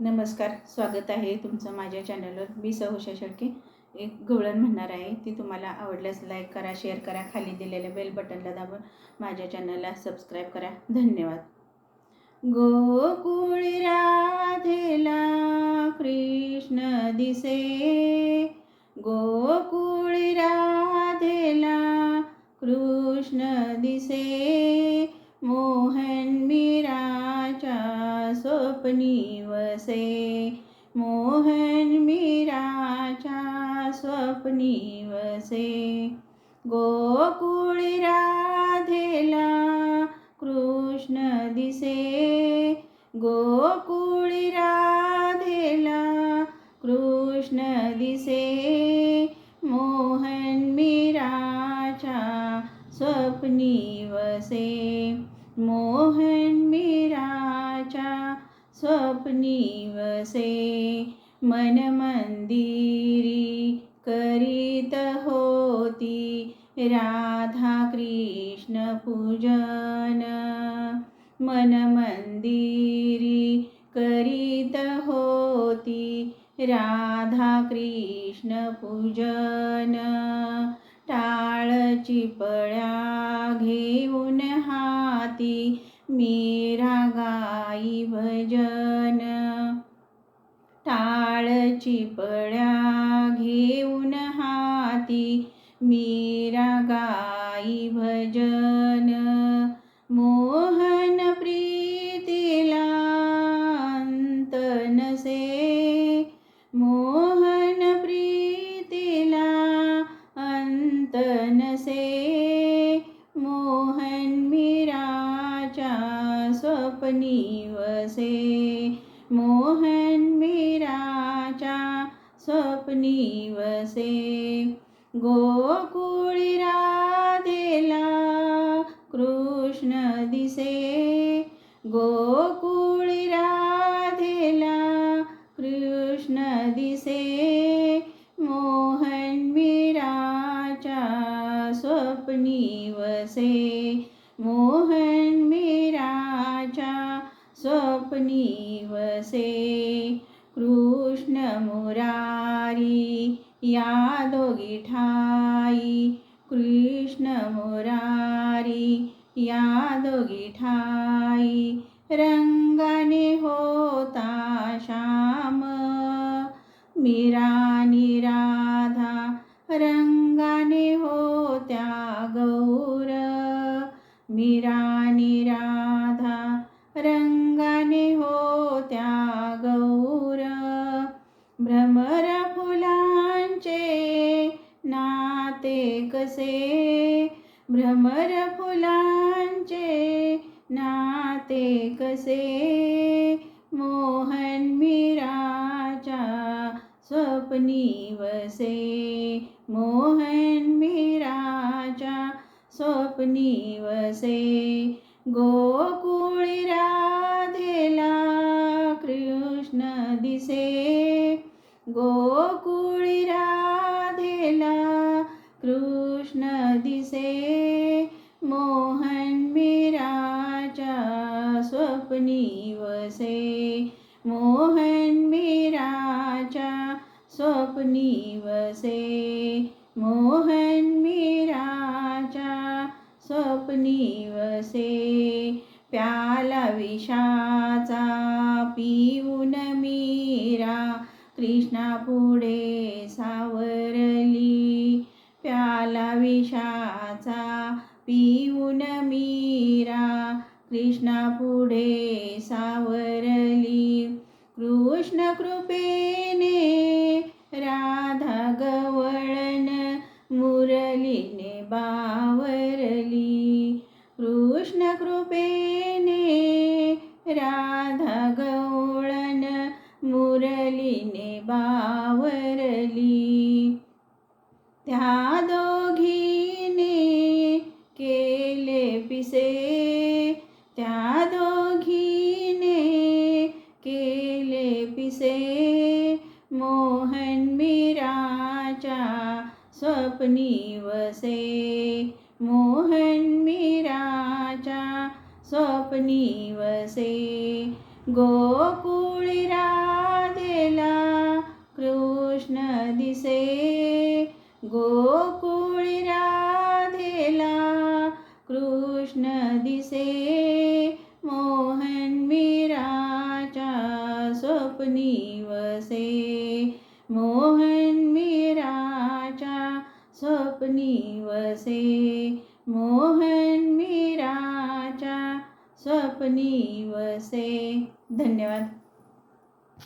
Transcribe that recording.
नमस्कार स्वागत आहे तुमचं माझ्या चॅनलवर मी सहुषा शेळके. एक गवळण म्हणणार आहे. ती तुम्हाला आवडल्यास लाईक करा शेअर करा. खाली दिलेल्या बेल बटनला दाबून माझ्या चॅनलला सबस्क्राईब करा. धन्यवाद. गोकुळ राधेला कृष्ण दिसे. गोकुळ राधेला कृष्ण दिसे. मो स्वप्नी वसे मोहन मीराच्या स्वप्नी वसे गोकुळ राधेला कृष्ण दिसे गोकुळ राधेला कृष्ण दिसे मोहन मीराच्या स्वप्नी वसे मोहन मी स्वप्नी वसे मन मंदिरी करीत होती राधा कृष्ण पूजन. मन मंदिरी करीत होती राधा कृष्ण पूजन. टाळ चिपळ्या घेऊन हाती मीरा गाई भजन टाळची पळ्या घेऊन हाती मीरा गाई भजन. स्वप्नी वसे मोहन मीराच्या स्वप्नी वसे। गोकुळ राधेला कृष्ण दिसे। गोकुळ राधेला कृष्ण दिसे। मोहन मीराच्या स्वप्नी वसे। मोहन वसे कृष्ण मुरारी या दोघी ठाई कृष्ण मुरारी या दोघी ठाई रंगाने होता श्याम मीरानी राधा रंगाने होत्या गौर मीरानी राधा ते कसे? भ्रमर फुलांचे नाते कसे? मोहन मीराच्या स्वप्नी वसे मोहन मीराच्या स्वप्नी वसे गोकुळ राधेला कृष्ण दिसे. गो दिसे मोहन मीराच्या स्वप्नी वसे. मोहन मीराच्या स्वप्नी वसे. मोहन मीराच्या स्वप्नी वसे. प्याला विषाचा पिऊन मीरा कृष्णा पुढे पिऊन मीरा कृष्णा पुढे सावरली. कृष्ण कृपेने राधा गव पिसे त्या दोघीने केले पिसे. मोहन मीराच्या स्वप्नी वसे. मोहन मीराच्या स्वप्नी वसे. गोकुळी रा कृष्ण दिसे. गो दिसे मोहन मीराच्या स्वप्नी वसे। मोहन मीराच्या स्वप्नी वसे। मोहन मीराच्या स्वप्नी वसे। धन्यवाद.